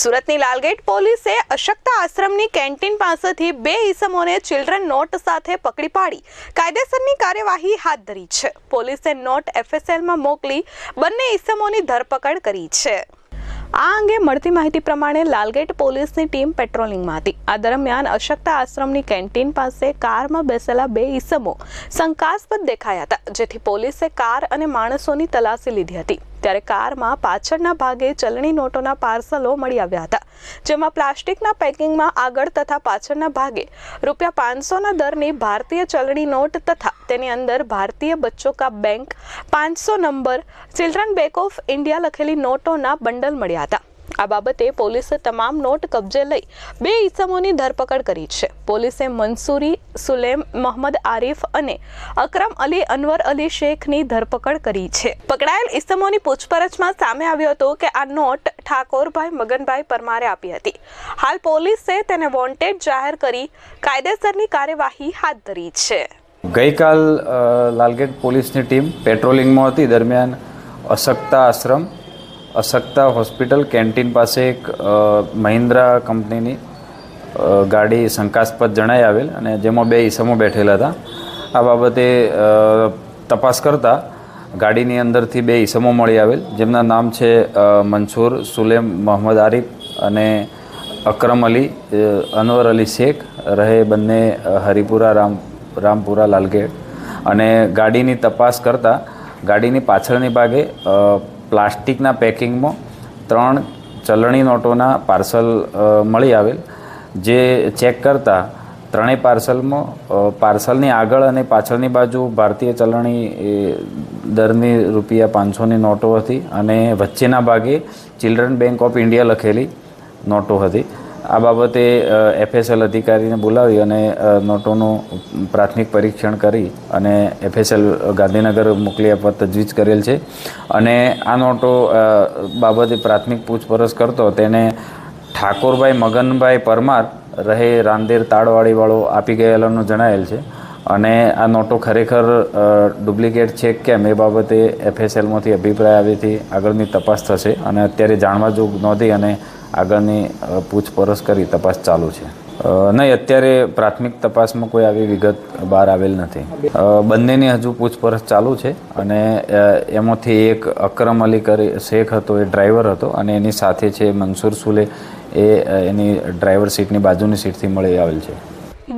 સુરતની લાલગેટ પોલીસે અશક્તા આશ્રમની કેન્ટીન પાસેથી બે ઈસમોને ચિલ્ડ્રન નોટ સાથે પકડી પાડી. કાયદેસરની કાર્યવાહી હાથ ધરી છે. પોલીસે નોટ એફએસએલમાં મોકલી બંને ઈસમોની ધરપકડ કરી છે. આ અંગે મળતી માહિતી પ્રમાણે લાલગેટ પોલીસની ટીમ પેટ્રોલિંગમાં હતી. આ દરમિયાન અશક્તા આશ્રમની કેન્ટીન પાસે કારમાં બેસેલા બે ઈસમો શંકાસ્પદ દેખાયા હતા, જેથી પોલીસે કાર અને માણસોની તલાશી લીધી હતી. ત્યારે કારમાં પાછળના ભાગે ચલણી નોટોના પાર્સલો મળી આવ્યા હતા, જેમાં પ્લાસ્ટિકના પેકિંગમાં આગળ તથા પાછળના ભાગે રૂપિયા પાંચસોના દરની ભારતીય ચલણી નોટ તથા તેની અંદર ભારતીય બચ્ચો કા બેંક પાંચસો number, children bank of India લખેલી નોટોના બંડલ મળ્યા હતા. આ બાબતે પોલીસે તમામ નોટ કબજે લઈ બે ઈસમોની ધરપકડ કરી છે. પોલીસે મંસૂરી સુલેમ, મોહમ્મદ આરીફ અને અકરમ અલી, અનવર અલી શેખની ધરપકડ કરી છે. પકડાયેલ ઈસમોની પૂછપરછમાં સામે આવ્યું હતું કે આ નોટ ઠાકોરભાઈ મગનભાઈ પરમારે આપી હતી. હાલ પોલીસે તેને વોન્ટેડ જાહેર કરી કાયદેસરની કાર્યવાહી હાથ ધરી છે. ગઈકાલ લાલગેટ પોલીસની ટીમ પેટ્રોલિંગમાં હતી, દરમિયાન અશક્તા આશ્રમ અશક્તા હોસ્પિટલ કેન્ટીન પાસે એક મહિન્દ્રા કંપનીની ગાડી શંકાસ્પદ જણાઈ આવેલ અને જેમાં બે ઈસમો બેઠેલા હતા. આ બાબતે તપાસ કરતાં ગાડીની અંદરથી બે ઈસમો મળી આવેલ. જેમના નામ છે મંસૂર, સુલેમ, મોહમ્મદ આરિફ અને અકરમ અલી અનવર અલી શેખ. રહે બંને હરિપુરા, રામ, રામપુરા, લાલગેટ. અને ગાડીની તપાસ કરતાં ગાડીની પાછળની ભાગે પ્લાસ્ટિકના પેકિંગમાં ત્રણ ચલણી નોટોના પાર્સલ મળી આવેલ, જે ચેક કરતાં ત્રણેય પાર્સલમાં પાર્સલની આગળ અને પાછળની બાજુ ભારતીય ચલણી દરની રૂપિયા પાંચસોની નોટો હતી અને વચ્ચેના ભાગે ચિલ્ડ્રન બેંક ઓફ ઇન્ડિયા લખેલી નોટો હતી. આ બાબતે એફએસએલ અધિકારીને બોલાવી અને નોટોનું પ્રાથમિક પરીક્ષણ કરી અને એફએસએલ ગાંધીનગર મોકલી આપવા તજવીજ કરેલ છે. અને આ નોટો બાબતે પ્રાથમિક પૂછપરછ કરતો તેને ઠાકોરભાઈ મગનભાઈ પરમાર રહે રાંદેર તાળવાડીવાળો આપી ગયેલાનું જણાયેલ છે. અને આ નોટો ખરેખર ડુપ્લિકેટ છે કેમ એ બાબતે એફએસએલમાંથી અભિપ્રાય આવ્યાથી આગળની તપાસ થશે અને અત્યારે જાણવા જોગ નહોતી અને આગળની પૂછપરછ કરી તપાસ ચાલુ છે. નહીં, અત્યારે પ્રાથમિક તપાસમાં કોઈ આવી વિગત બહાર આવેલ નથી. બંનેની હજુ પૂછપરછ ચાલુ છે અને એમાંથી એક અકરમ અલી કરી, શેખ હતો, એ ડ્રાઈવર હતો અને એની સાથે છે મનસુર સુલે, એ એની ડ્રાઈવર સીટની બાજુની સીટથી મળી આવેલ છે.